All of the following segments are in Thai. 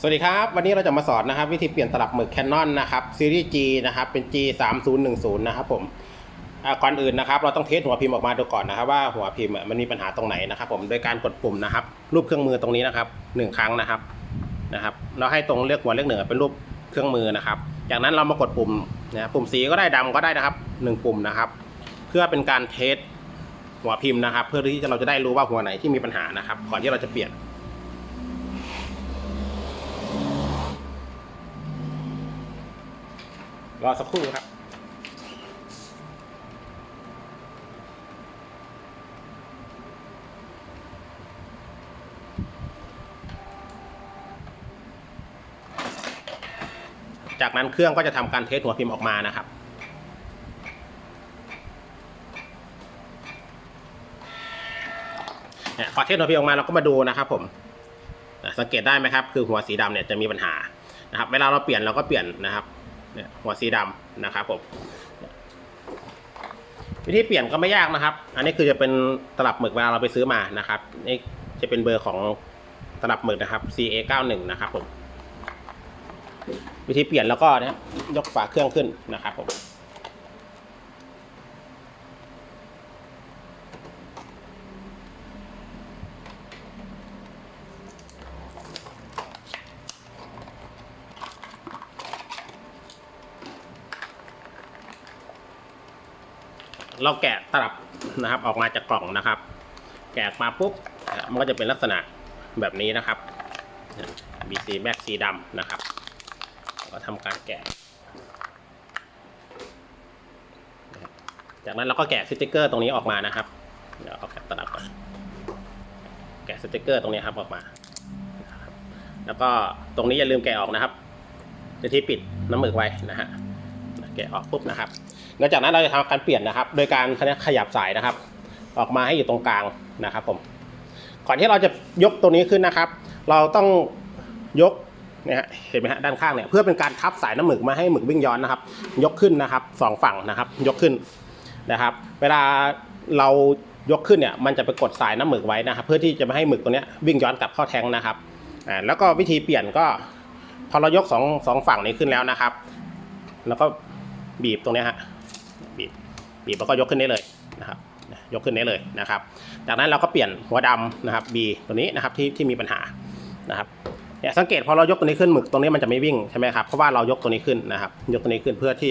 สวัสดีครับ วันนี้เราจะมาสอนนะครับ วิธีเปลี่ยนตลับหมึก Canon นนะครับซีรีส์ G นะครับเป็น G 3 0 1 0นะครับผมก่อนอื่นนะครับ เราต้องเทสหัวพิมพ์ออกมาดูก่อนนะครับ ว่าหัวพิมพ์มันมีปัญหาตรงไหนนะครับ ผมโดยการกดปุ่มนะครับ รูปเครื่องมือตรงนี้นะครับหนึ่งครั้งนะครับนะครับเราให้ตรงเลือกหัวเลือกเหนือเป็นรูปเครื่องมือนะครับ จากนั้นเรามากดปุ่มนะปุ่มสีก็ได้ดำก็ได้นะครับหนึ่งปุ่มนะครับ เพื่อเป็นการเทสหัวพิมพ์นะครับ เพื่อที่เราจะได้รู้ว่าหัวไหนที่มีปัญหานะครับ ก่อนที่เราจะเปลี่ยน รอสักครู่ครับจากนั้นเครื่องก็จะทำการเทสหัวพิมพ์ออกมานะครับเนี่ยพอเทสหัวพิมพ์ออกมาเราก็มาดูนะครับผม สังเกตได้ไหมครับ คือหัวสีดำเนี่ยจะมีปัญหานะครับ เวลาเราเปลี่ยนเราก็เปลี่ยนนะครับ เนี่ยหัวสีดำนะครับผมวิธีเปลี่ยนก็ไม่ยากนะครับ อันนี้คือจะเป็นตลับหมึกเวลาเราไปซื้อมานะครับนี่จะเป็นเบอร์ของตลับหมึกนะครับ CA91 นะครับผมวิธีเปลี่ยนแล้วก็เนี่ยยกฝาเครื่องขึ้นนะครับผม เราแกะตลับนะครับออกมาจากกล่องนะครับ แกะมาปุ๊บมันก็จะเป็นลักษณะแบบนี้นะครับ BC แม็กสีดำนะครับก็ทำการแกะ จากนั้นเราก็แกะสติกเกอร์ตรงนี้ออกมานะครับ เดี๋ยวเอาแกะตลับก่อนแกะสติกเกอร์ตรงนี้ครับออกมา แล้วก็ตรงนี้อย่าลืมแกะออกนะครับเดี๋ยวที่ปิดน้ำหมึกไว้นะฮะ แกะออกปุ๊บนะครับแล้วจากนั้นเราจะทำการเปลี่ยนนะครับ โดยการขยับสายนะครับ ออกมาให้อยู่ตรงกลางนะครับผมก่อนที่เราจะยกตัวนี้ขึ้นนะครับ เราต้องยกเนี่ยเห็นไหมฮะด้านข้างเนี่ยเพื่อเป็นการทับสายน้ำหมึกมาให้หมึกวิ่งย้อนนะครับ ยกขึ้นนะครับสองฝั่งนะครับ ยกขึ้นนะครับ เวลาเรายกขึ้นเนี่ยมันจะไปกดสายน้ำหมึกไว้นะครับ เพื่อที่จะไม่ให้หมึกตัวเนี้ยวิ่งย้อนกลับเข้าแทงนะครับอ่าแล้วก็วิธีเปลี่ยนก็พอเรายกสองสองฝั่งนี้ขึ้นแล้วนะครับ แล้วก็ บีบตรงนี้ฮะบีบบีบแล้วก็ยกขึ้นได้เลยนะครับยกขึ้นได้เลยนะครับ จากนั้นเราก็เปลี่ยนหัวดำนะครับ B ตัวนี้นะครับที่ที่มีปัญหานะครับเนี่ยสังเกตพอเรายกตัวนี้ขึ้นหมึกตรงนี้มันจะไม่วิ่งใช่ไหมครับเพราะว่าเรายกตัวนี้ขึ้นนะครับ ยกตัวนี้ขึ้นเพื่อที่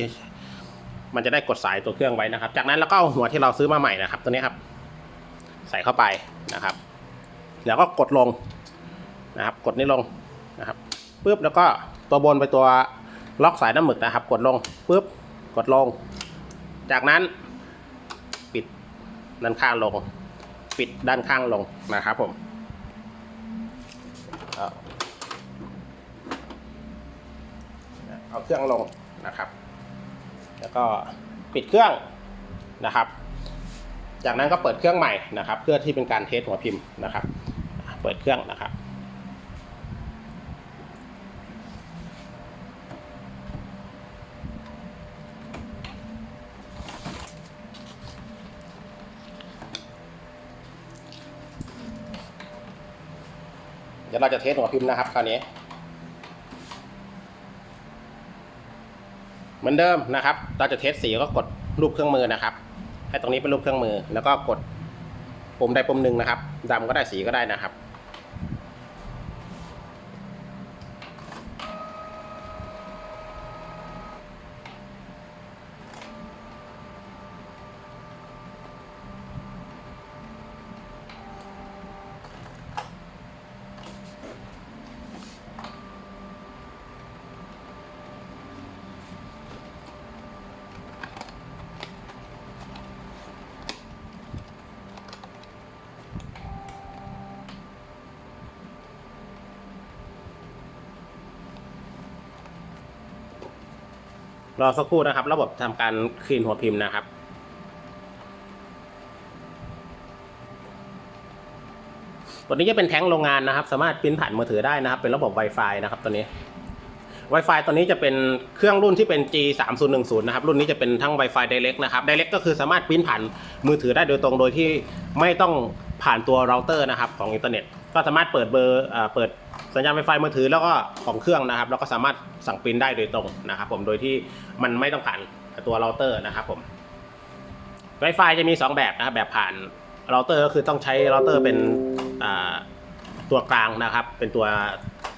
มันจะได้กดสายตัวเครื่องไว้นะครับ จากนั้นเราก็เอาหัวที่เราซื้อมาใหม่นะครับ ตัวนี้ครับ ใส่เข้าไปนะครับ แล้วก็กดลงนะครับ กดนี้ลงนะครับปุ๊บแล้วก็ตัวบนไปตัวล็อกสายน้ำหมึกนะครับ กดลงปุ๊บ กดลง จากนั้น ปิดด้านข้างลง ปิดด้านข้างลงนะครับผมเอาเครื่องลงนะครับ แล้วก็ปิดเครื่องนะครับ จากนั้นก็เปิดเครื่องใหม่นะครับ เพื่อที่เป็นการเทสหัวพิมพ์นะครับ เปิดเครื่องนะครับ ดี๋ยวเราจะเทสหัวพิมพ์นะครับคราวนี้ เหมือนเดิมนะครับ เราจะเทสสีก็กดรูปเครื่องมือนะครับ ให้ตรงนี้เป็นรูปเครื่องมือ แล้วก็กดปุ่มใดปุ่มหนึ่งนะครับดำก็ได้สีก็ได้นะครับ รอสักครู่นะครับ ระบบทำการคลีนหัวพิมพ์นะครับตัวนี้จะเป็นแท้งโรงงานนะครับ สามารถปริ้นผ่านมือถือได้นะครับ เป็นระบบ Wi-Fi นะครับตัวนี้ Wi-Fi ตัวนี้จะเป็นเครื่องรุ่นที่เป็น G 3 0 1 0นะครับ รุ่นนี้จะเป็นทั้ง Wi-Fi Direct นะครับ Direct ก็คือสามารถปริ้นผ่านมือถือได้โดยตรงโดยที่ไม่ต้องผ่านตัวเราเตอร์นะครับของอินเทอร์เน็ต ก็สามารถเปิดเบอร์อ่าเปิด สัญญาณไวไฟมือถือแล้วก็ของเครื่องนะครับแล้วก็สามารถสั่งปริ้นได้โดยตรงนะครับ ผมโดยที่มันไม่ต้องผ่านตัวเราเตอร์นะครับผม Wi-Fi จะมี 2 แบบนะครับแบบผ่านเราเตอร์ก็คือต้องใช้เราเตอร์เป็นตัวกลางนะครับ เป็นตัว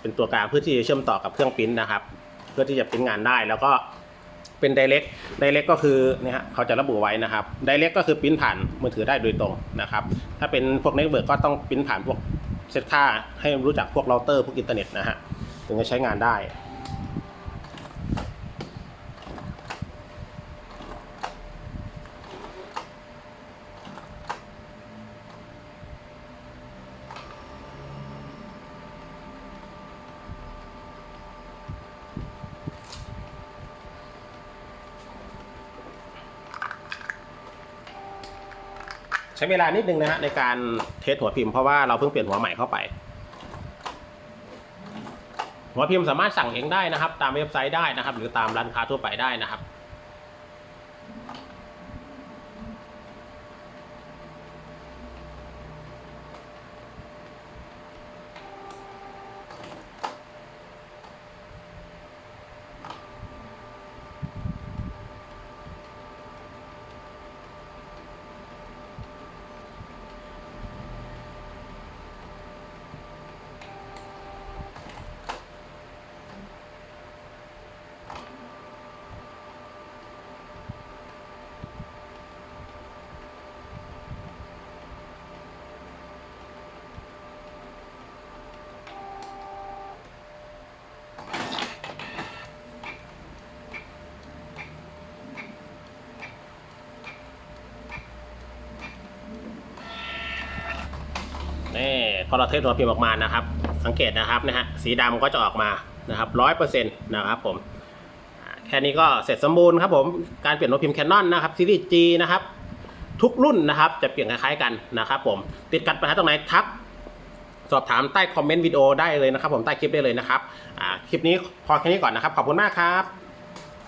เป็นตัวกลางเพื่อที่จะเชื่อมต่อกับเครื่องปริ้นนะครับ เพื่อที่จะปริ้นงานได้แล้วก็เป็น Direct Direct ก็คือเนี่ยฮะเขาจะระบุไว้นะครับ Direct ก็คือปริ้นผ่านมือถือได้โดยตรงนะครับ ถ้าเป็นพวกเน็ตเวิร์กก็ต้องปริ้นผ่านพวก เซตค่าให้รู้จักพวกเราเตอร์พวกอินเทอร์เน็ตนะฮะถึงจะใช้งานได้ ใช้เวลานิดนึงนะฮะในการเทสหัวพิมพ์เพราะว่าเราเพิ่งเปลี่ยนหัวใหม่เข้าไป หัวพิมพ์สามารถสั่งเองได้นะครับ ตามเว็บไซต์ได้นะครับ หรือตามร้านค้าทั่วไปได้นะครับ นี่พ อเราเทสหัวพิมพ์ออกมานะครับ สังเกตนะครับนะฮะสีดำก็จะออกมานะครับร้อยเปอร์เซ็นต์นะครับผมแค่นี้ก็เสร็จสมบูรณ์ครับผมการเปลี่ยนหัวพิมพ์แคนนอนนะครับซีรีส์ G นะครับทุกรุ่นนะครับจะเปลี่ยนคล้ายๆกันนะครับผมติดขัดปัญหาตรงไหนทักสอบถามใต้คอมเมนต์วิดีโอได้เลยนะครับผมใต้คลิปได้เลยนะครับคลิปนี้พอแค่นี้ก่อนนะครับ ขอบคุณมากครับ